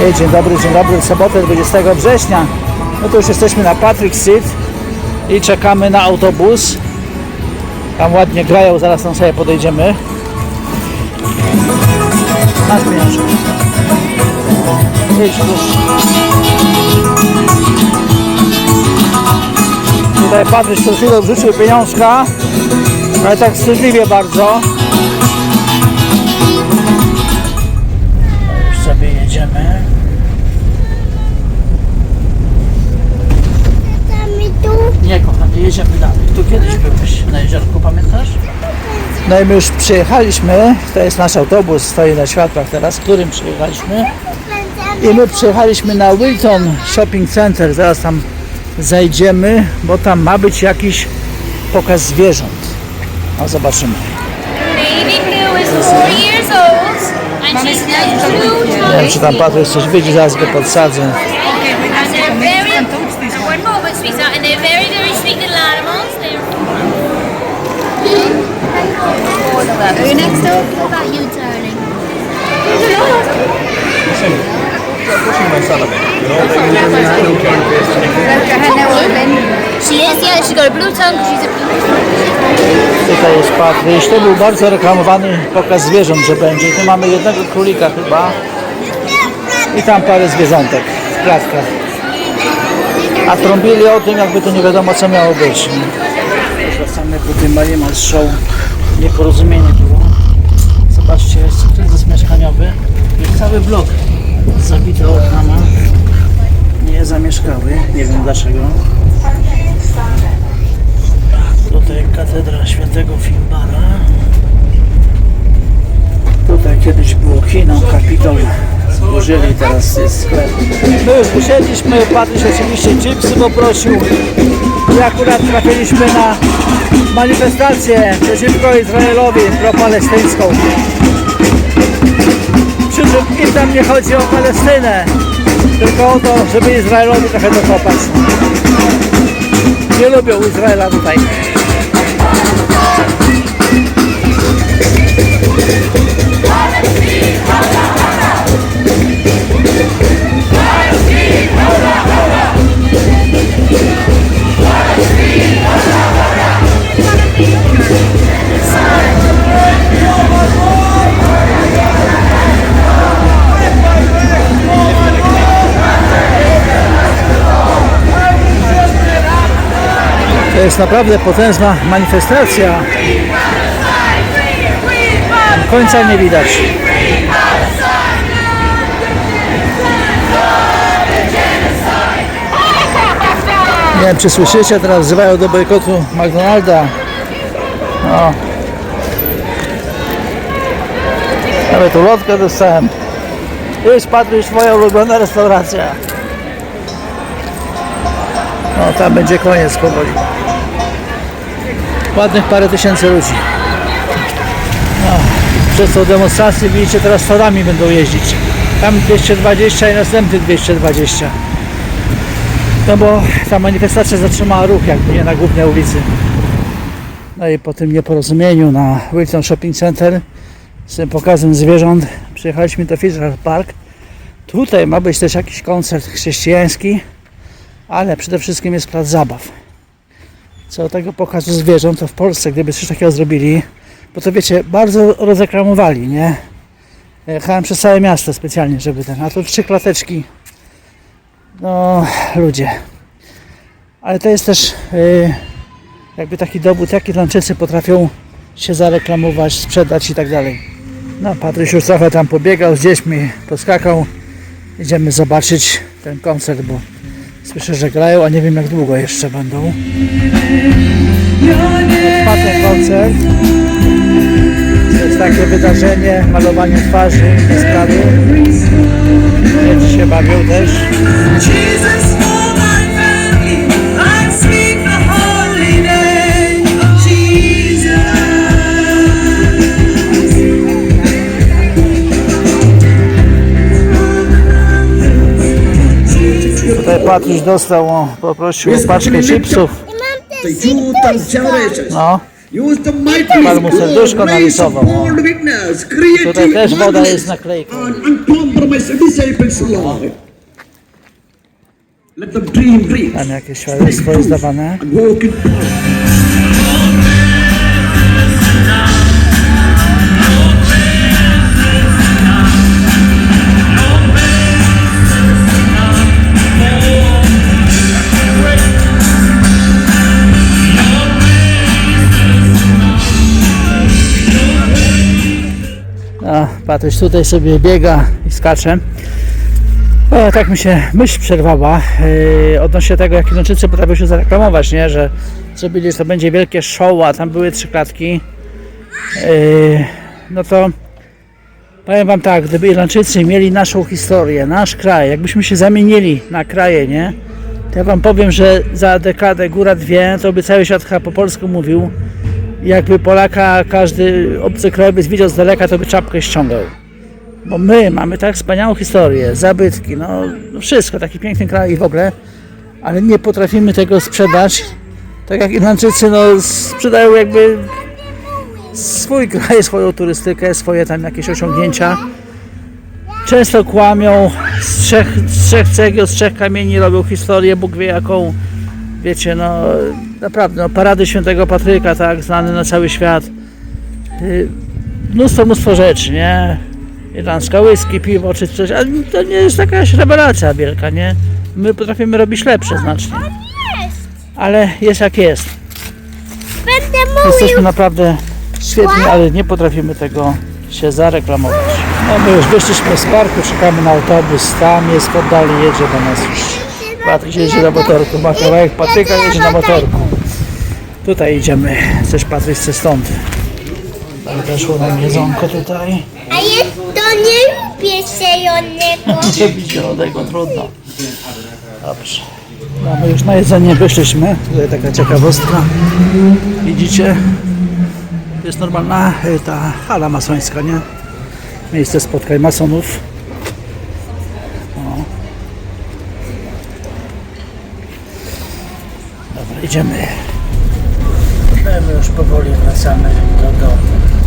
Hej, dzień dobry, dzień dobry. Sobotę 20 września. No to już jesteśmy na Patrick Street i czekamy na autobus. Tam ładnie grają, zaraz tam sobie podejdziemy. Masz. Idź, proszę. Tutaj Patryk przed chwilą wrzucił pieniążka, ale tak wstydliwie bardzo. No i my już przyjechaliśmy, to jest nasz autobus, stoi na światłach teraz, którym przyjechaliśmy. I my przyjechaliśmy na Wilton Shopping Center, zaraz tam zajdziemy, bo tam ma być jakiś pokaz zwierząt. No zobaczymy. Nie wiem, czy tam Patryk coś widzi, zaraz go podsadzę. And they're very, one moment, sweetheart, and they're very, very sweet little animals. They're Are you next door? What about you, darling? she is, yeah, she's got a blue tongue she's a blue Tutaj jest Patryś. To był bardzo reklamowany pokaz zwierząt, że będzie. Tu mamy jednego królika chyba i tam parę zwierzątek w klatkach. A trąbili o tym, jakby to nie wiadomo co miało być. Wracamy po tym Marimal Show. Nieporozumienie było. Zobaczcie, jest kryzys mieszkaniowy. Jest cały blok zabity oknama. Nie zamieszkały. Nie wiem dlaczego. Tutaj katedra świętego Filbara. Tutaj kiedyś było kino, kapitol. Zburzyli, teraz sklep. My już usiedliśmy, Patryś oczywiście chipsy poprosił. I akurat trafiliśmy na manifestację przeciwko Izraelowi, propalestyńską. Przy czym im tam nie chodzi o Palestynę, tylko o to, żeby Izraelowi trochę dokopać. Nie lubią Izraela tutaj. To jest naprawdę potężna manifestacja. Końca nie widać. Nie wiem, czy słyszycie, teraz wzywają do bojkotu McDonalda. No. Nawet ulotkę dostałem. Jest Patryś, twoja ulubiona restauracja. No tam będzie koniec powoli. Ładnych parę tysięcy ludzi. No, przez tą demonstrację widzicie teraz torami będą jeździć. Tam 220 i następny 220. No bo ta manifestacja zatrzymała ruch jakby nie na głównej ulicy. No i po tym nieporozumieniu na Wilton Shopping Center z tym pokazem zwierząt przyjechaliśmy do Fisher Park. Tutaj ma być też jakiś koncert chrześcijański ale przede wszystkim jest plac zabaw. Co do tego pokazu zwierząt, to w Polsce, gdyby coś takiego zrobili, bo to wiecie, bardzo rozreklamowali, nie? Jechałem przez całe miasto specjalnie, żeby ten, a to trzy klateczki. No, ludzie. Ale to jest też yy, jakby taki dowód, jak Irlandczycy potrafią się zareklamować, sprzedać i tak dalej. No, Patryś już trochę tam pobiegał z dziećmi, poskakał. Idziemy zobaczyć ten koncert, bo Słyszę, że grają, a nie wiem jak długo jeszcze będą. Odpatny koncert. To jest takie wydarzenie, malowanie twarzy, inne sprawy. Dzieci się bawią też. Tutaj Patryś dostał, poprosił o paczkę chipsów. No, Padł mu serduszko narysował. Tutaj też woda jest naklejką. Tam jakieś świadectwo jest dawane. A, Patryś tutaj sobie biega i skacze. Tak mi się myśl przerwała yy, odnośnie tego, jak Irlandczycy potrafią się zareklamować, nie? Że zrobili, że to będzie wielkie show, a tam były trzy klatki. Yy, no to powiem Wam tak, gdyby Irlandczycy mieli naszą historię, nasz kraj, jakbyśmy się zamienili na kraje, nie? To ja Wam powiem, że za dekadę, góra dwie, to by cały świat chyba po polsku mówił. Jakby Polaka każdy obcokrajowiec widział z daleka, to by czapkę ściągał. Bo my mamy tak wspaniałą historię, zabytki, no, no wszystko, taki piękny kraj i w ogóle, ale nie potrafimy tego sprzedać. Tak jak Irlandczycy, no, sprzedają jakby swój kraj, swoją turystykę, swoje tam jakieś osiągnięcia. Często kłamią, z trzech, z trzech cegieł, z trzech kamieni robią historię, Bóg wie jaką, wiecie, no naprawdę, no, parady świętego Patryka, tak, znany na cały świat. Y, Mnóstwo, mnóstwo rzeczy, nie? Irlandzka whisky, piwo czy coś, ale to nie jest jakaś rewelacja wielka, nie? My potrafimy robić lepsze znacznie. Ale jest jak jest. Będę Jesteśmy naprawdę świetni, ale nie potrafimy tego się zareklamować. No my już wyszliśmy z parku, czekamy na autobus, tam jest oddali, jedzie do nas już. Patryk jedzie na motorku, ma kawałek Patryka jedzie na motorku. Tutaj idziemy, też Patryk chce stąd. Weszło nam jedzonko tutaj. A jest to nie lubię zielonego. Nie lubi zielonego, trudno. Dobrze. No my już na jedzenie wyszliśmy. Tutaj taka ciekawostka. Widzicie? To jest normalna e, ta hala masońska, nie? Miejsce spotkań masonów. O. Dobra, idziemy. My już powoli wracamy do domu.